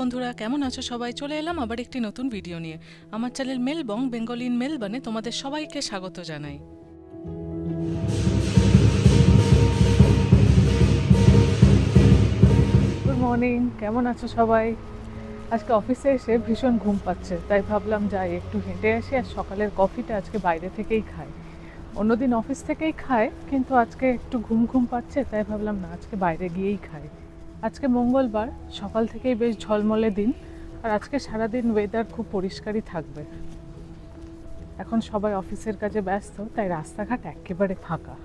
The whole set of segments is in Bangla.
বন্ধুরা, কেমন আছো সবাই? চলে এলাম আবার একটি নতুন ভিডিও নিয়ে। আমার চ্যানেল মেলবং বেঙ্গলি ইন মেলবানে তোমাদের সবাইকে স্বাগত জানাই। গুড মর্নিং কেমন আছো সবাই? আজকে অফিসে এসে ভীষণ ঘুম পাচ্ছে, তাই ভাবলাম যাই, একটু হেঁটে আসি আর সকালের কফিটা আজকে বাইরে থেকেই খাই। অন্যদিন অফিস থেকেই খায় কিন্তু আজকে একটু ঘুম ঘুম পাচ্ছে, তাই ভাবলাম না, আজকে বাইরে গিয়েই খাই। আজকে মঙ্গলবার, সকাল থেকেই বেশ ঝলমলে দিন, আর আজকে সারাদিন ওয়েদার খুব পরিষ্কারই থাকবে। এখন সবাই অফিসের কাজে ব্যস্ত, তাই রাস্তাঘাট একেবারে ফাঁকা।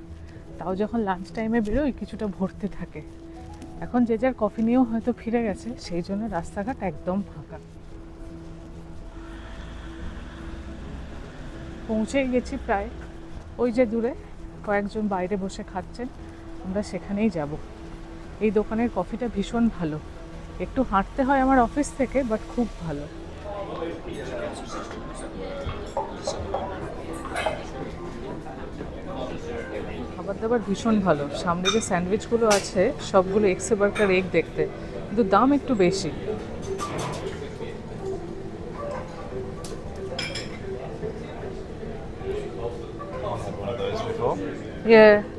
তাও যখন লাঞ্চ টাইমে বেরোই, কিছুটা ভর্তি থাকে। এখন যে যার কফি নিয়েও হয়তো ফিরে গেছে, সেই জন্য রাস্তাঘাট একদম ফাঁকা। পৌঁছেই গেছি প্রায়। ওই যে দূরে, কয়েকজন বাইরে বসে খাচ্ছেন, আমরা সেখানেই যাব। এই দোকানের কফিটা ভীষণ ভালো। একটু হাঁটতে হয় আমার অফিস থেকে বাট খুব ভালো। খাবার দাবার ভীষণ ভালো। সামনে যে স্যান্ডউইচগুলো আছে সবগুলো এক্সে বার্কার এগ দেখতে। কিন্তু দাম একটু বেশি। Yeah.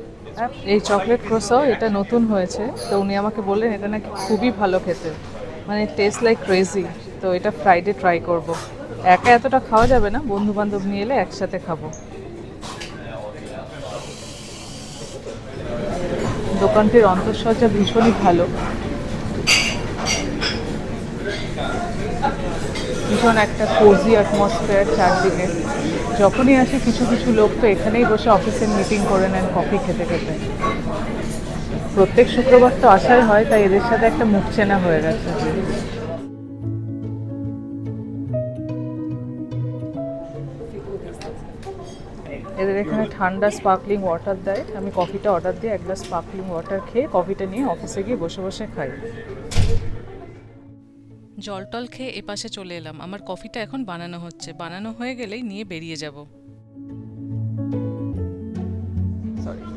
এই চকলেট ক্রোসাও এটা নতুন হয়েছে। তো উনি আমাকে বললেন, এটা নাকি খুবই ভালো খেতে। মানে টেস্ট লাইক ক্রেজি তো এটা ফ্রাইডে ট্রাই করব। একা এতটা খাওয়া যাবে না বন্ধু বান্ধব নিয়ে এলে একসাথে খাব। দোকানটির অন্তঃসজ্জা ভীষণই ভালো। ভীষণ একটা কোজি অ্যাটমসফিয়ার চারদিকে। যখনই আসে, কিছু কিছু লোক তো এখানেই বসে অফিসের মিটিং করে নেন কফি খেতে খেতে। প্রত্যেক শুক্রবার তো আসাই হয়, তাই এদের সাথে একটা মুখ চেনা হয়ে গেছে। এদের এখানে ঠান্ডা স্পার্কলিং ওয়াটার দেয়। আমি কফিটা অর্ডার দিয়ে এক গ্লাস স্পার্কলিং ওয়াটার খেয়ে কফিটা নিয়ে অফিসে গিয়ে বসে বসে খাই। জল টল খেয়ে এপাশে চলে এলাম। আমার কফিটা এখন বানানো হচ্ছে। বানানো হয়ে গেলেই নিয়ে বেরিয়ে যাব।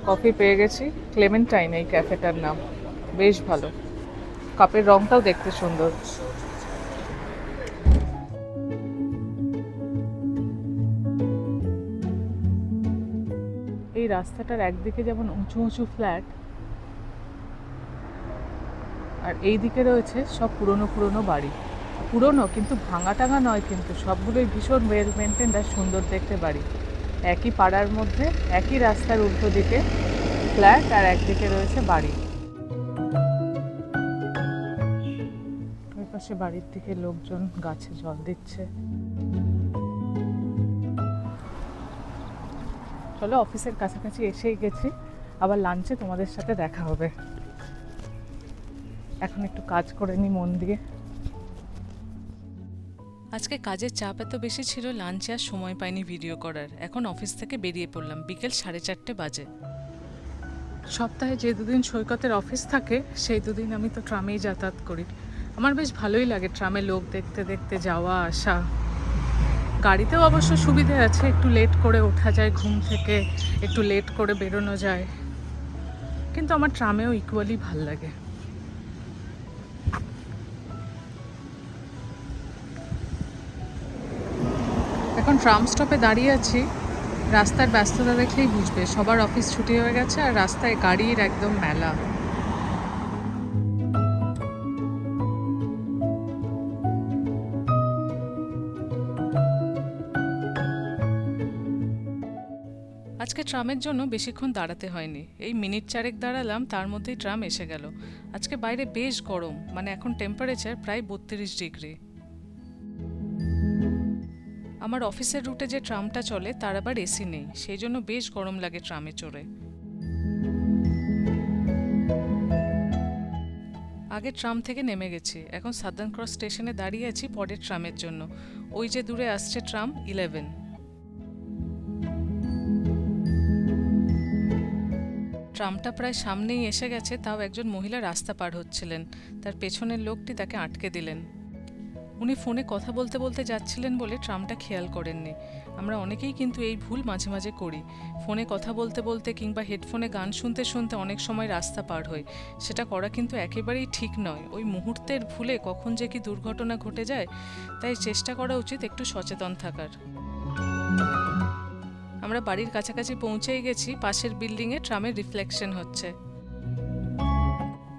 কফি পেয়ে গেছি। ক্লেমেন্টাইন এই ক্যাফেটার নাম। বেশ ভালো। কাপের রংটাও দেখতে সুন্দর। এই রাস্তাটার একদিকে যেমন উঁচু উঁচু ফ্ল্যাট আর এই দিকে রয়েছে সব পুরনো পুরনো বাড়ি। পুরনো কিন্তু ভাঙা টাঙা নয় কিন্তু সবগুলোই ভীষণ ওয়েল মেনটেন্ড আর সুন্দর দেখতে বাড়ি। একই পাড়ার মধ্যে, একই রাস্তার উল্টো দিকে ফ্ল্যাট আর একদিকে রয়েছে বাড়ি। ওই পাশে বাড়ির দিকে লোকজন গাছে জল দিচ্ছে। চলো অফিসের কাছাকাছি এসেই গেছি। আবার লাঞ্চে তোমাদের সাথে দেখা হবে। এখন একটু কাজ করে নি মন দিয়ে। আজকে কাজের চাপ এত বেশি ছিল, লাঞ্চে আর সময় পাইনি ভিডিও করার। এখন অফিস থেকে বেরিয়ে পড়লাম, বিকেল সাড়ে চারটে বাজে। সপ্তাহে যে দুদিন সৈকতের অফিস থাকে, সেই দুদিন আমি তো ট্রামেই যাতায়াত করি। আমার বেশ ভালোই লাগে ট্রামে লোক দেখতে দেখতে যাওয়া, আসা। গাড়িতেও অবশ্য সুবিধে আছে, একটু লেট করে ওঠা যায় ঘুম থেকে, একটু লেট করে বেরোনো যায়। কিন্তু আমার ট্রামেও ইকুয়ালি ভালো লাগে। এখন ট্রাম স্টপে দাঁড়িয়ে আছি। রাস্তার ব্যস্ততা দেখলেই বুঝবে। সবার অফিস ছুটি হয়ে গেছে আর রাস্তায় গাড়ির একদম মেলা। আজকে ট্রামের জন্য বেশিক্ষণ দাঁড়াতে হয়নি। এই মিনিট চারেক দাঁড়ালাম, তার মধ্যেই ট্রাম এসে গেল। আজকে বাইরে বেশ গরম মানে এখন টেম্পারেচার প্রায় বত্রিশ ডিগ্রি। আমার অফিসের রুটে যে ট্রামটা চলে, তার আবার এসি নেই। সেই জন্য বেশ গরম লাগে ট্রামে চড়ে। আগে ট্রাম থেকে নেমে গেছি। এখন সাদার্ন ক্রস স্টেশনে দাঁড়িয়ে আছি পরের ট্রামের জন্য। ওই যে দূরে আসছে ট্রাম, ইলেভেন। ট্রামটা প্রায় সামনেই এসে গেছে, তাও একজন মহিলা রাস্তা পার হচ্ছিলেন। তার পেছনের লোকটি তাকে আটকে দিলেন। উনি ফোনে কথা বলতে বলতে যাচ্ছিলেন বলে ট্রামটা খেয়াল করেননি। আমরা অনেকেই কিন্তু এই ভুল মাঝে মাঝে করি। ফোনে কথা বলতে বলতে কিংবা হেডফোনে গান শুনতে শুনতে অনেক সময় রাস্তা পার হই। সেটা করা কিন্তু একেবারেই ঠিক নয়। ওই মুহূর্তের ভুলে কখন যে কি দুর্ঘটনা ঘটে যায়, তাই চেষ্টা করা উচিত একটু সচেতন থাকার। আমরা বাড়ির কাছাকাছি পৌঁছেই গেছি, পাশের বিল্ডিংয়ে ট্রামের রিফ্লেকশন হচ্ছে।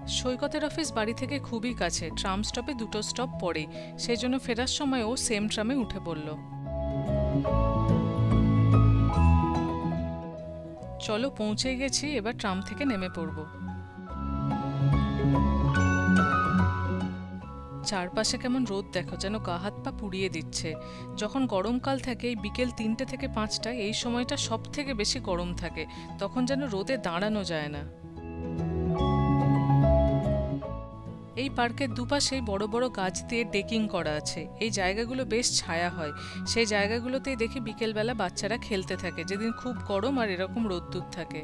সৈকতের অফিস বাড়ি থেকে খুবই কাছে। ট্রাম স্টপে দুটো স্টপ পরে সেই জন্য ফেরার সময় ও সেম ট্রামে উঠে পড়ল। চলো পৌঁছে গেছি, এবার ট্রাম থেকে নেমে পড়ব। চারপাশে কেমন রোদ দেখো, যেন গা হাত পা পুড়িয়ে দিচ্ছে। যখন গরমকাল থাকে, এই বিকেল তিনটে থেকে পাঁচটা এই সময়টা সব থেকে বেশি গরম থাকে। তখন যেন রোদে দাঁড়ানো যায় না। এই পার্কের দুপাশেই বড় বড় গাছ দিয়ে ডেকিং করা আছে। এই জায়গাগুলো বেশ ছায়া হয়। সেই জায়গাগুলোতেই দেখি বিকেলবেলা বাচ্চারা খেলতে থাকে। যেদিন খুব গরম আর এরকম রোদ্দুর থাকে।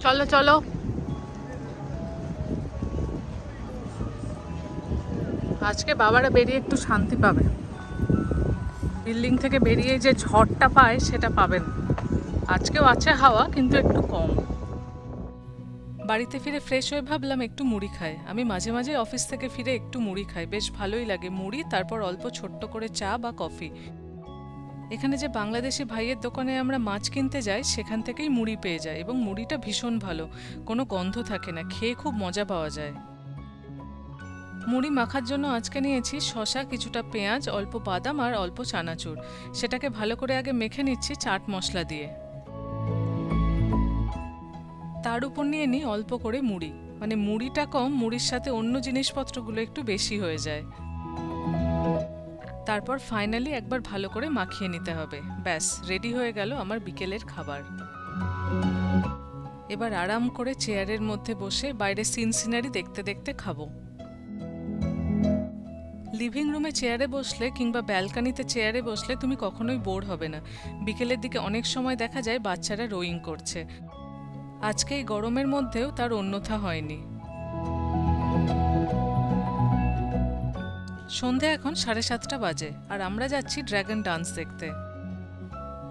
চলো চলো। আজকে বাবারা বেরিয়ে একটু শান্তি পাবে। বিল্ডিং থেকে বেরিয়ে যে ঝড়টা পায়, সেটা পাবেন। আজকেও আছে হাওয়া, কিন্তু একটু কম। বাড়িতে ফিরে ফ্রেশ হয়ে ভাবলাম একটু মুড়ি খাই। আমি মাঝে মাঝে অফিস থেকে ফিরে একটু মুড়ি খাই। বেশ ভালোই লাগে মুড়ি, তারপর অল্প ছোট্ট করে চা বা কফি। এখানে যে বাংলাদেশি ভাইয়ের দোকানে আমরা মাছ কিনতে যাই, সেখান থেকেই মুড়ি পেয়ে যাই এবং মুড়িটা ভীষণ ভালো। কোনো গন্ধ থাকে না, খেয়ে খুব মজা পাওয়া যায়। মুড়ি মাখার জন্য আজকে নিয়েছি শশা কিছুটা পেঁয়াজ, অল্প বাদাম আর অল্প চানাচুর। সেটাকে ভালো করে আগে মেখে নিচ্ছি চাট মশলা দিয়ে। তার উপর নিয়ে নিই অল্প করে মুড়ি। মানে মুড়িটা কম, মুড়ির সাথে অন্য জিনিসপত্রগুলো একটু বেশি হয়ে যায়। তারপর ফাইনালি একবার ভালো করে মাখিয়ে নিতে হবে। ব্যাস, রেডি হয়ে গেল আমার বিকেলের খাবার। এবার আরাম করে চেয়ারের মধ্যে বসে বাইরে সিন সিনারি দেখতে দেখতে খাব। লিভিং রুমে চেয়ারে বসলে কিংবা ব্যালকানিতে চেয়ারে বসলে তুমি কখনোই বোর হবে না। বিকেলের দিকে অনেক সময় দেখা যায় বাচ্চারা রোয়িং করছে। আজকে এই গরমের মধ্যেও তার অন্যথা হয়নি। সন্ধে এখন সাড়ে সাতটা বাজে আর আমরা যাচ্ছি ড্র্যাগন ডান্স দেখতে।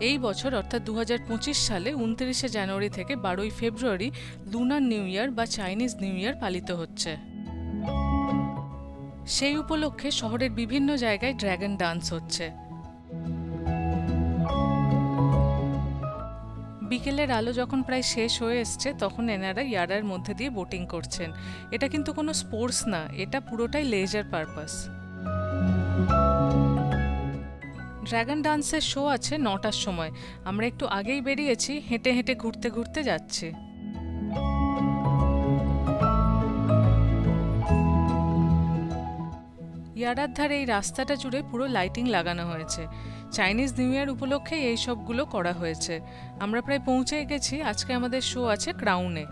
এই বছর অর্থাৎ দু হাজার পঁচিশ সালে উনত্রিশে জানুয়ারি থেকে বারোই ফেব্রুয়ারি লুনার নিউ ইয়ার বা চাইনিজ নিউ ইয়ার পালিত হচ্ছে। সেই উপলক্ষে শহরের বিভিন্ন জায়গায় ড্র্যাগন ডান্স হচ্ছে। বিকেলের আলো যখন প্রায় শেষ হয়ে এসছে, তখন এনারা ইয়ারার মধ্যে দিয়ে বোটিং করছেন। এটা কিন্তু কোনো স্পোর্টস না, এটা পুরোটাই লেজার পারপাস। ড্র্যাগন ডান্সের শো আছে নটার সময়। আমরা একটু আগেই বেরিয়েছি, হেঁটে হেঁটে ঘুরতে ঘুরতে যাচ্ছি। ইয়ারার ধারে এই রাস্তাটা জুড়ে পুরো লাইটিং লাগানো হয়েছে। চাইনিজ নিউ ইয়ার উপলক্ষে এই সবগুলো করা হয়েছে। আমরা প্রায় পৌঁছে গেছি, আজকে আমাদের শো আছে ক্রাউনে।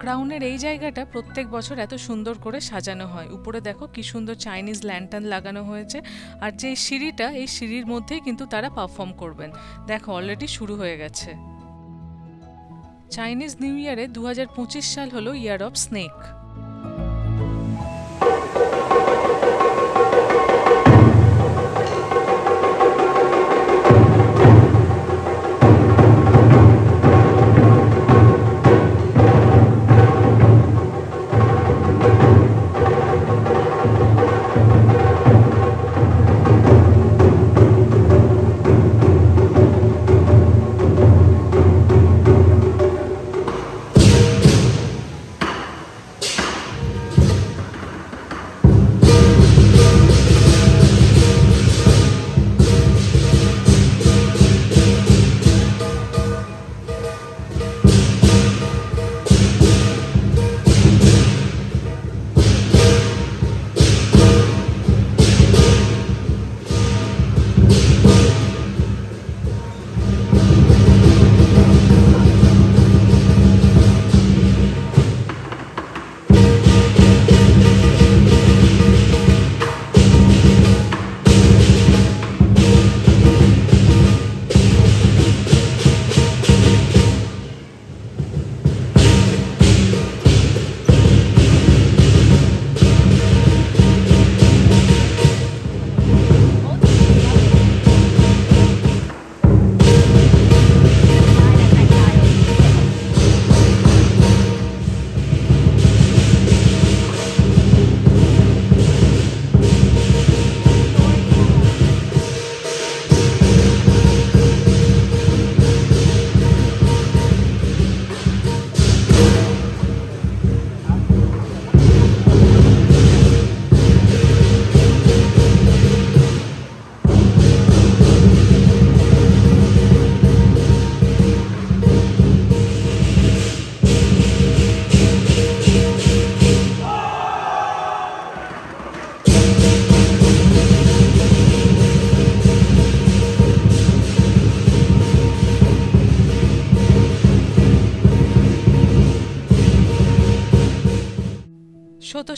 ক্রাউনের এই জায়গাটা প্রত্যেক বছর এত সুন্দর করে সাজানো হয়। উপরে দেখো কি সুন্দর চাইনিজ ল্যান্টার্ন লাগানো হয়েছে। আর যে সিঁড়িটা, এই সিঁড়ির মধ্যেই কিন্তু তারা পারফর্ম করবেন। দেখো, অলরেডি শুরু হয়ে গেছে। চাইনিজ নিউ ইয়ারে দু হাজার পঁচিশ সাল হলো ইয়ার অফ স্নেক।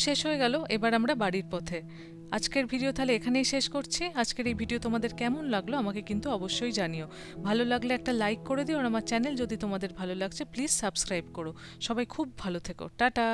শেষ হয়ে গেল, এবার আমরা বাড়ির পথে। আজকের ভিডিও তাহলে এখানেই শেষ করছি। আজকের এই ভিডিও তোমাদের কেমন লাগল আমাকে কিন্তু অবশ্যই জানিও। ভালো লাগলে একটা লাইক করে দিও আর আমার চ্যানেল যদি তোমাদের ভালো লাগছে, প্লিজ সাবস্ক্রাইব করো। সবাই খুব ভালো থেকো। টাটা!